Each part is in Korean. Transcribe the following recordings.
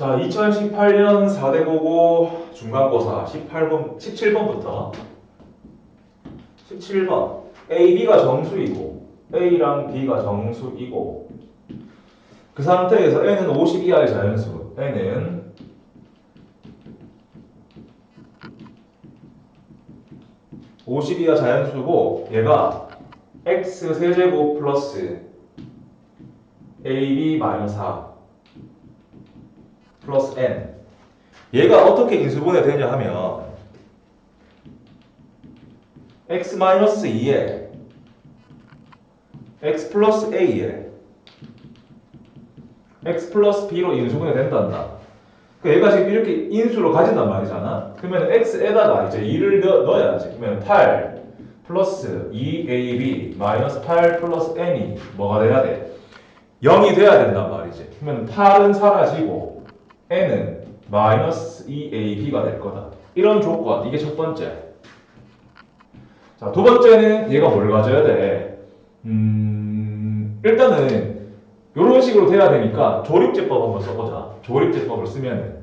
자, 2018년 4대 고고 중간고사 18번, 17번부터. 17번. A, B가 정수이고 A랑 B가 정수이고. 그 상태에서 N은 50 이하의 자연수. N은 50 이하 자연수고 얘가 x 세제곱 플러스 ab 마이너스 4 플러스 n 얘가 어떻게 인수분해 되냐 하면 x 마이너스 2에 x 플러스 a에 x 플러스 b로 인수분해 된단다. 그 얘가 지금 이렇게 인수로 가진단 말이잖아. 그러면 x에다가 이제 2를 넣, 넣어야지. 그러면 8 플러스 2ab 마이너스 8 플러스 n이 뭐가 돼야 돼? 0이 돼야 된단 말이지. 그러면 8은 사라지고 n은 마이너스 2ab가 될 거다. 이런 조건. 이게 첫 번째. 자, 두 번째는 얘가 뭘 가져야 돼? 음, 일단은 이런 식으로 돼야 되니까 조립제법 한번 써보자. 조립제법을 쓰면은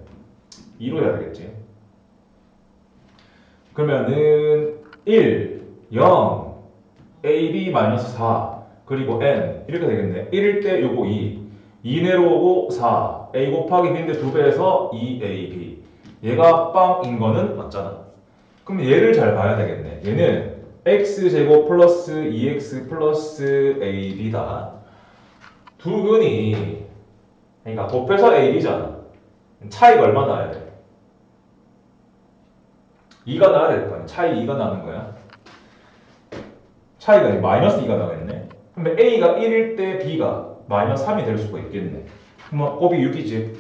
2로 해야 되겠지. 그러면은 1, 0, AB 마이너스 4, 그리고 N 이렇게 되겠네. 1일 때 요거 2, 2 내려오고 4, A 곱하기 B인데 2배에서 2AB. 얘가 빵인 거는 맞잖아. 그럼 얘를 잘 봐야 되겠네. 얘는 x제곱 플러스 2x 플러스 ab다. 두 근이 그러니까 곱해서 ab잖아. 차이가 얼마 나야 돼? 2가 나야 될거 아니야. 차이 2가 나는 거야. 차이가 마이너스 2가 나겠네. 그러면 a가 1일 때 b가 마이너스 3이 될 수가 있겠네. 그러면 곱이 6이지.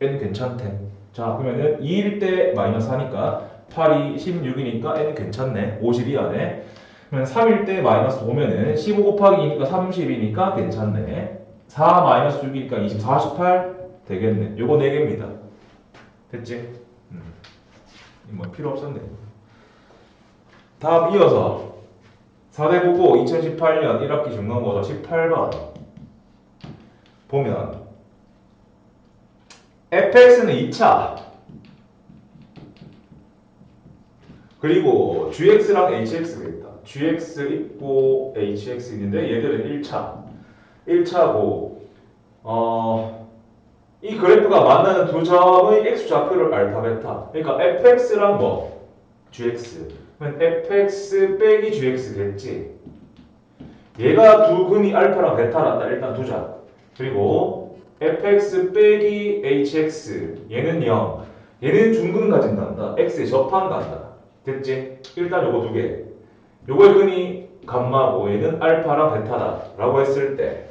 n 괜찮대. 자 그러면은 2일 때 마이너스 하니까 8이 16이니까 n 괜찮네. 52 안에. 그러면 3일 때 마이너스 5면은 15 곱하기 2니까 30이니까 괜찮네. 4 마이너스 6이니까 20, 48 되겠네. 요거 4개입니다. 됐지? 음. 이뭐 필요 없었네. 다음 이어서 4대 국어 2018년 1학기 중간고사 18번 보면 fx는 2차. 그리고 gx랑 hx가 있다. gx 있고 hx 있는데 얘들은 1차. 1차고 어, 이 그래프가 만나는 두 점의 x 좌표를 알파 베타. 그러니까 fx랑 뭐? Gx 그러면 fx 빼기 gx겠지? 얘가 두 근이 알파랑 베타란다. 일단 두자. 그리고 fx 빼기 hx 얘는 0 얘는 중근 가진단다. x에 접한단다. 됐지? 일단 요거 두개. 요거의 근이 감마고 얘는 알파랑 베타다 라고 했을 때.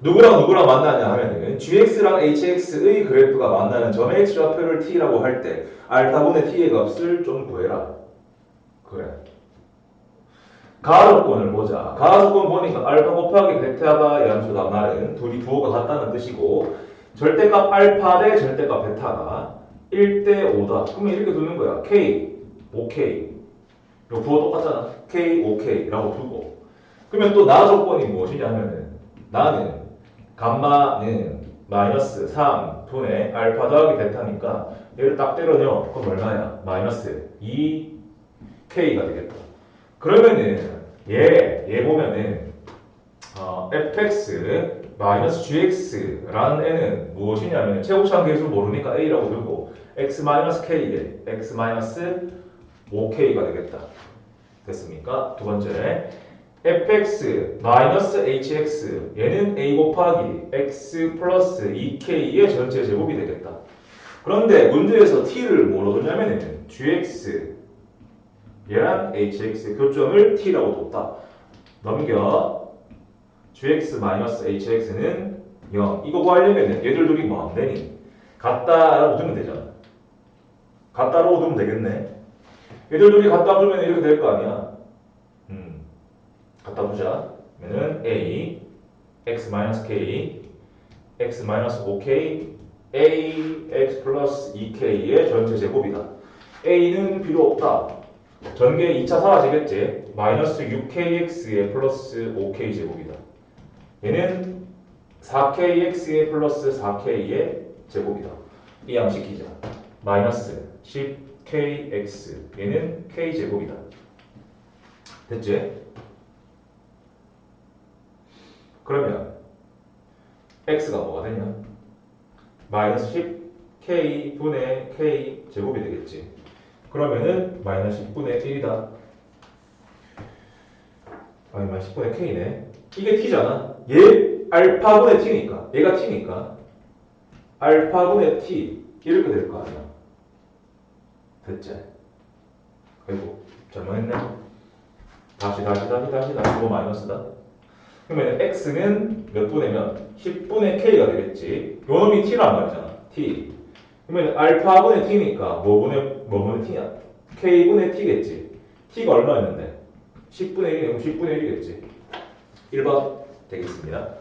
누구랑 누구랑 만나냐 하면은 gx랑 hx의 그래프가 만나는 점의 x좌표를 t라고 할 때 알파분의 t의 값을 좀 구해라. 그래 가로권을 보자. 가로권 보니까 알파 곱하기 베타가 양수다 말은 둘이 부호가 같다는 뜻이고 절대값 알파 대 절대값 베타가 1대 5다. 그러면 이렇게 두는 거야. K 5k 요 부호 똑같잖아. K 5k라고 두고. 그러면 또 나 조건이 무엇이냐 하면은 나는 감마는 마이너스 3 분의 알파 더하기 베타니까 얘를 딱 때려 넣어 그럼 얼마야? 마이너스 2k가 되겠다 그러면은 얘, 얘 보면은 어, fx 마이너스 gx라는 애는 무엇이냐면 최고차원 계수 모르니까 a라고 두고 x 마이너스 k에 x 마이너스 5k가 되겠다 됐습니까? 두 번째 fx 마이너스 hx 얘는 a 곱하기 x 플러스 2k의 전체 제곱이 되겠다. 그런데 문제에서 t를 뭐로 뒀냐면은 gx 얘랑 hx 교점을 t라고 뒀다. 넘겨 gx 마이너스 hx는 0 이거 구하려면은 얘들 둘이 뭐안 되니? 같다라고 두면 되잖아. 같다라고 두면 되겠네. 얘들 둘이 같다 두면 이렇게 될 거 아니야. 음. 갖다 두자. 그러면은 a x 마이너스 k x 마이너스 5k a x 플러스 2k의 전체 제곱이다. a는 필요 없다. 전개 2차 사라지겠지. 마이너스 6kx의 플러스 5k 제곱이다. 얘는 4kx의 플러스 4k의 제곱이다. 이항시키자. 마이너스 10kx 얘는 k 제곱이다. 됐지? 그러면 x가 뭐가 되냐? 마이너스 10k 분의 k 제곱이 되겠지. 그러면은 마이너스 10분의 1이다. 마이너스 10분의 k네. 이게 t잖아. 얘 알파분의 t니까. 얘가 t니까. 알파분의 t 이렇게 될 거 아니야. 됐지? 아이고 잘못했네. 다시 다시 다시 다시 다시 뭐 마이너스다. 그러면 x는 몇 분의 면 10분의 k가 되겠지. 요 놈이 t란 말이잖아. t. 그러면 알파분의 t니까 뭐분의 뭐분의 t냐? k분의 t겠지. t가 얼마였는데? 10분의 1이면 10분의 1이겠지. 1번 되겠습니다.